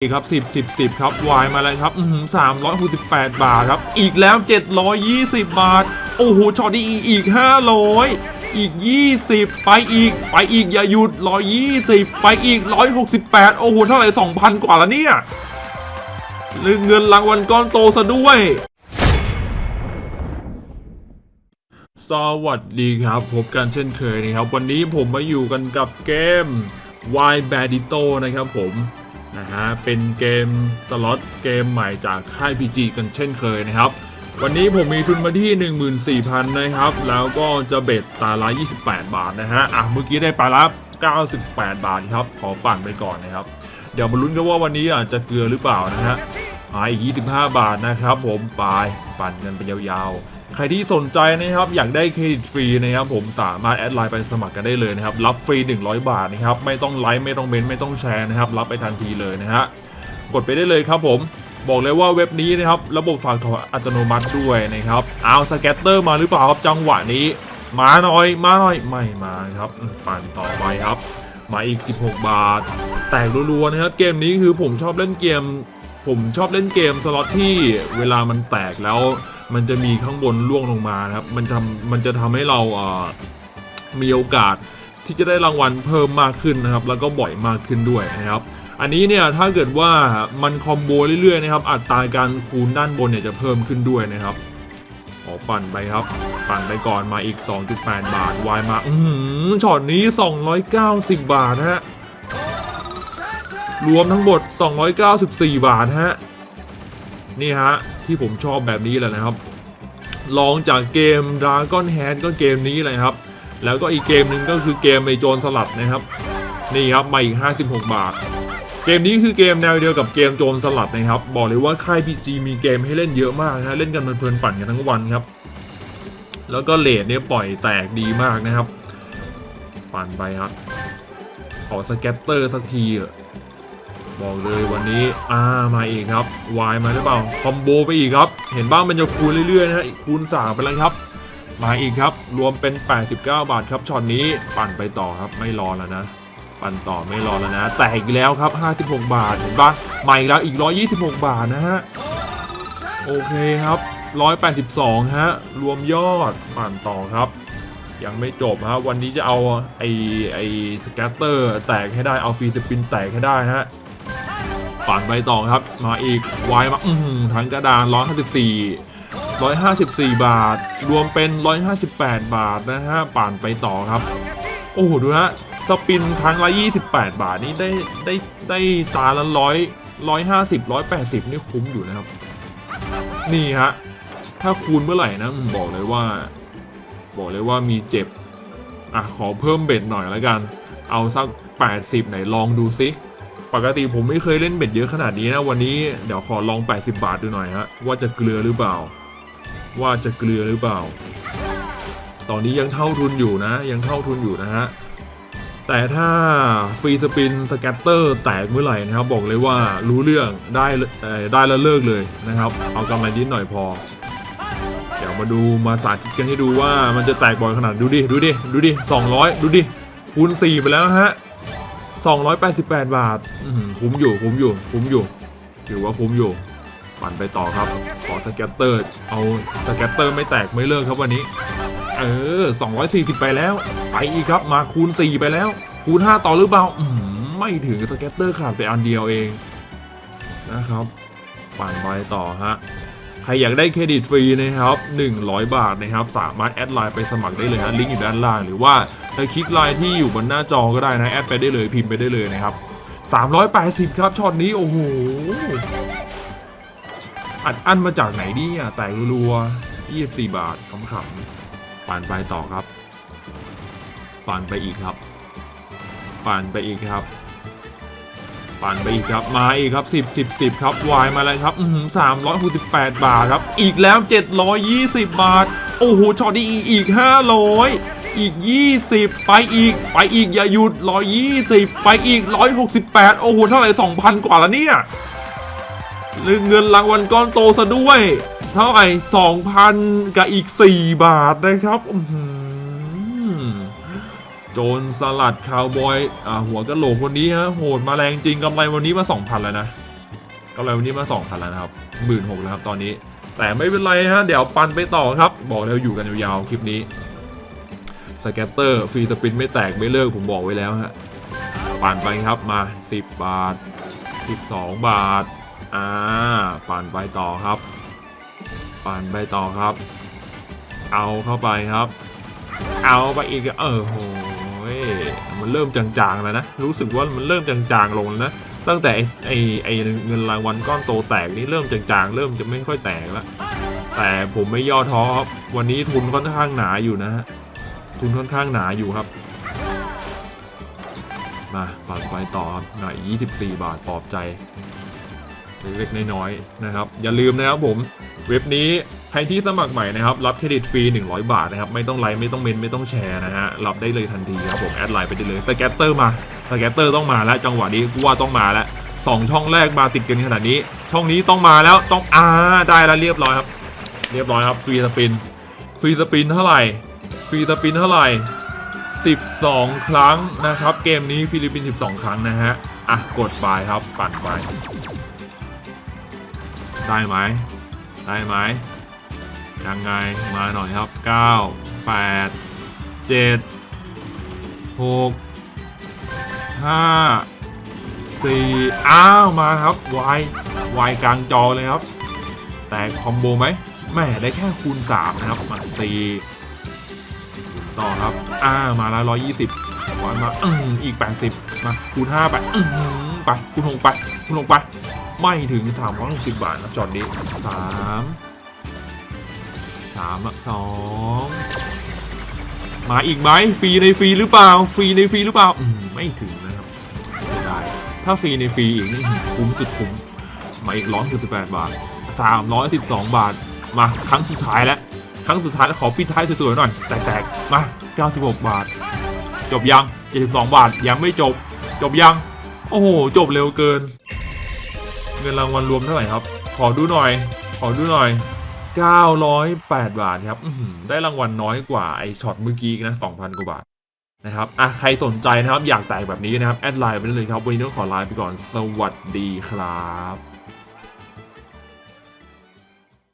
อีกครับสิบสิบสิบครับวายมาแล้วครับสามร้อยหกสิบแปดบาทครับ อีกแล้วเจ็ดร้อยยี่สิบบาท โอ้โหช็อตนี้อีกอีกห้าร้อยอีกยี่สิบไปอีก ไปอีกอย่าหยุดร้อยยี่สิบไปอีกร้อยหกสิบแปดโอ้โหเท่าไหร่สองพันกว่าแล้วเนี่ยเงินรางวัลก้อนโตซะด้วยสวัสดีครับ พบกันเช่นเคยนะครับ วันนี้ผมมาอยู่กันกับเกม Y b a d i t o นะครับผม นะฮะ เป็นเกมสล็อตเกมใหม่จากค่าย PG กันเช่นเคยนะครับ วันนี้ผมมีทุนมาที่ 14,000 นะครับ แล้วก็จะเบ็ดตาละ28 บาทนะฮะ อะ เมื่อกี้ได้ปลาละ98 บาทครับ ขอปั่นไปก่อนนะครับ เดี๋ยวมาลุ้นกันว่าวันนี้อาจจะเกลือหรือเปล่านะฮะอีก 25 บาทนะครับ ผม ไป ปั่นกันไปยาวๆ ใครที่สนใจนะครับอยากได้เครดิตฟรีนะครับผมสามารถแอดไลน์ไปสมัครกันได้เลยนะครับรับฟรี 100 บาทนะครับไม่ต้องไลค์ไม่ต้องเมนต์ไม่ต้องแชร์นะครับรับไปทันทีเลยนะฮะกดไปได้เลยครับผมบอกเลยว่าเว็บนี้นะครับระบบฝากถอนอัตโนมัติด้วยนะครับเอาสแกตเตอร์มาหรือเปล่าครับจังหวะนี้ มาหน่อยมาหน่อยไม่มาครับปั่นต่อไปครับ มาอีก 16 บาท แตกรัวๆนะครับ เกมนี้คือผมชอบเล่นเกม ผมชอบเล่นเกมสล็อตที่เวลามันแตกแล้ว มันจะมีข้างบนล่วงลงมานะครับ มันทำมันจะทำให้เราเอ่อมีโอกาสที่จะได้รางวัลเพิ่มมากขึ้นนะครับ แล้วก็บ่อยมากขึ้นด้วยนะครับ อันนี้เนี่ยถ้าเกิดว่ามันคอมโบเรื่อยๆนะครับ อัตราการคูณด้านบนเนี่ยจะเพิ่มขึ้นด้วยนะครับขอปั่นไปครับ ปั่นไปก่อนมาอีก 2.8 บาทวายมาอือหือช็อตนี้ 290 บาทฮะรวมทั้งหมด 294 บาทฮะนี่ฮะ ที่ผมชอบแบบนี้แหละนะครับ ลองจากเกม Dragon Head ก็เกมนี้เลยครับ แล้วก็อีกเกมหนึ่งก็คือเกมไอโจรสลัดนะครับ นี่ครับมาอีก 56 บาท เกมนี้คือเกมแนวเดียวกับเกมโจรสลัดนะครับ บอกเลยว่าค่าย PG มีเกมให้เล่นเยอะมากนะเล่นกันเพลินๆปั่นกันทั้งวันครับ แล้วก็เลดเนี่ยปล่อยแตกดีมากนะครับ ปั่นไปครับขอสแกตเตอร์สักทีเถอ บอกเลยวันนี้อ่ามาอีกครับวายมาหรือเปล่าคอมโบไปอีกครับ เห็นบ้างมันจะคูณเรื่อยๆนะฮะคูณสามไปแล้วครับ มาอีกครับ รวมเป็น 89 บาทครับช็อตนี้ปั่นไปต่อครับไม่รอแล้วนะ ปั่นต่อไม่รอแล้วนะ แตกอีกแล้วครับ 56 บาทเห็นปะใหม่แล้วอีก 126 บาทนะฮะโอเคครับ182 ฮะ รวมยอดปั่นต่อครับ ยังไม่จบฮะ วันนี้จะเอาไอไอสแกตเตอร์แตกให้ได้ เอาฟรีสปินแตกให้ได้ฮะ ปั่นไปต่อครับ มาอีกวายมาอือหือทั้งกระดาน 154 154 บาท รวมเป็น 158 บาทนะฮะปั่นไปต่อครับ โอ้โหดูนะสปินครั้งละ28 บาทนี่ได้ได้ได้ตาละร้อยร้อยห้าสิบร้อยแปดสิบนี่คุ้มอยู่นะครับ นี่ฮะ ถ้าคูณเมื่อไหร่นะอืมบอกเลยว่า บอกเลยว่ามีเจ็บ อะ ขอเพิ่มเบ็ดหน่อยแล้วกัน เอาสัก80ไหนลองดูซิ ปกติผมไม่เคยเล่นเบ็ดเยอะขนาดนี้นะวันนี้เดี๋ยวขอลอง 80 บาทดูหน่อยฮะว่าจะเกลือหรือเปล่า ว่าจะเกลือหรือเปล่า ตอนนี้ยังเท่าทุนอยู่นะ ยังเท่าทุนอยู่นะฮะแต่ถ้าฟรีสปินสแกตเตอร์แตกเมื่อไหร่นะครับบอกเลยว่ารู้เรื่องได้ได้แล้วเลิกเลยนะครับ เอากำไรนิดหน่อยพอ เดี๋ยวมาดูมาสาธิตกันให้ดูว่ามันจะแตกบ่อยขนาดดูดิ ดูดิ ดูดิ 200 ดูดิคูณ4ไปแล้วฮะ 288 บาทคุ้มอยู่คุ้มอยู่คุ้มอยู่ ถือว่าคุ้มอยู่ ปั่นไปต่อครับ ขอสแกตเตอร์ เอาสแกตเตอร์ไม่แตกไม่เลิกครับวันนี้ เออ 240 ไปแล้ว ไปอีกครับมาคูณ 4 ไปแล้ว คูณ 5 ต่อหรือเปล่าไม่ถึงสแกตเตอร์ขาดไปอันเดียวเองนะครับ ปั่นไปต่อฮะ ใครอยากได้เครดิตฟรีนะครับ100 บาทนะครับ สามารถแอดไลน์ไปสมัครได้เลยฮะลิงก์อยู่ด้านล่าง หรือว่าจะคลิกไลน์ที่อยู่บนหน้าจอก็ได้นะแอดไปได้เลยพิมพ์ไปได้เลยนะครับ380 ครับช็อตนี้โอ้โหอัดอั้นมาจากไหนเนี่ยแตกรัวๆ24 บาทขำๆปั่นไปต่อครับ ปั่นไปอีกครับ ปั่นไปอีกครับ ปั่นไปอีกครับมาอีกครับ 10 10 10 ครับวายมาแล้วครับอืสามร้อยหกสิบแปดบาทครับ อีกแล้ว 720 บาท โอ้โหช็อตนี้อีกอีก 500 อีก 20 ไปอีก ไปอีกอย่าหยุด 120 ไปอีก 168 โอ้โหเท่าไหร่ 2,000 กว่าแล้วเนี่ยเงินรางวัลก้อนโตซะด้วย เท่าไหร่2,000 กับอีก 4 บาทนะครับอือหือ โจรสลัดคาวบอยอ่าหัวกะโหลกคนนี้ฮะโหดมาแรงจริงกำไรวันนี้มา 2,000 แล้วนะกำไรวันนี้มาสองพันแล้วนะครับหมื่นหกแล้วครับตอนนี้ แต่ไม่เป็นไรฮะเดี๋ยวปันไปต่อครับ บอกแล้วอยู่กันยาวๆคลิปนี้สแกตเตอร์ฟรีสปินไม่แตกไม่เลิกผมบอกไว้แล้วฮะปันไปครับมา 10 บาท 12 บาทอ่าปันไปต่อครับ ปันไปต่อครับ เอาเข้าไปครับ เอาไปอีกเออโห ยมันเริ่มจางๆแล้วนะ รู้สึกว่ามันเริ่มจางๆลงแล้วนะ ตั้งแต่ไอไอเงินรางวัลก้อนโตแตกนี่เริ่มจางๆ เริ่มจะไม่ค่อยแตกแล้วแต่ผมไม่ย่อท้อครับวันนี้ทุนค่อนข้างหนาอยู่นะฮะทุนค่อนข้างหนาอยู่ครับ มาปัดไปต่อครับหน่อย24 บาทปลอบใจ เล็กๆน้อยๆนะครับ อย่าลืมนะครับผม เว็บนี้ รที่สมัครใหม่นะครับรับเครดิตฟรี 100 บาทนะครับไม่ต้องไลค์ไม่ต้องเมนไม่ต้องแชร์นะฮะรับได้เลยทันทีครับผมแอดไลน์ไปได้เลยสแกตเตอร์มาสแกตเตอร์ต้องมาแล้วจังหวะนี้กูว่าต้องมาแล้วสองช่องแรกมาติดกันขนาดนี้ ช่องนี้ต้องมาแล้วต้องอ่าได้แล้วเรียบร้อยครับ เรียบร้อยครับฟรีสปินฟรีสปินเท่าไหร่ฟรีสปินเท่าไหร่ 12 ครั้งนะครับ เกมนี้ฟิลิปปินส์12 ครั้งนะฮะอะกดไปครับปั่นไปได้ไหมได้ไหม ยังไงมาหน่อยครับ 9 8 7 6 5 4 อ้าว มาครับ Y Y กลางจอเลยครับ แต่คอมโบไหมแม่ได้แค่คูณ 3 นะครับ มา4ต่อครับอ่ามาแล้วร้อยยี่สิบวันมาอืมอีกแปดสิบมา คูณห้าไปอืมไปคูณหกไปคูณหกไป ไม่ถึงสามร้อยหกสิบบาทนะจอดนี้สาม สามอะสองมาอีกไหมฟรีในฟรีหรือเปล่า ฟรีในฟรีหรือเปล่าอืมไม่ถึงนะครับเสียดายถ้าฟรีในฟรีอีกนี่คุ้มสุดคุ้มมาอีกร้อยสิบแปดบาทสามร้อยสิบสองบาทมาครั้งสุดท้ายแล้วครั้งสุดท้ายขอปิดท้ายสวยๆหน่อยแตกๆมา96บาท จบยัง72บาทยังไม่จบ จบยัง โอ้โหจบเร็วเกิน เงินรางวัลรวมเท่าไหร่ครับ ขอดูหน่อย ขอดูหน่อย 908 บาทครับได้รางวัลน้อยกว่าไอช็อตเมื่อกี้นะ 2,000 กว่าบาทนะครับอะใครสนใจนะครับ อยากแตกแบบนี้นะครับ แอดไลน์ไปเลยครับ วันนี้ต้องขอลาไปก่อน สวัสดีครับ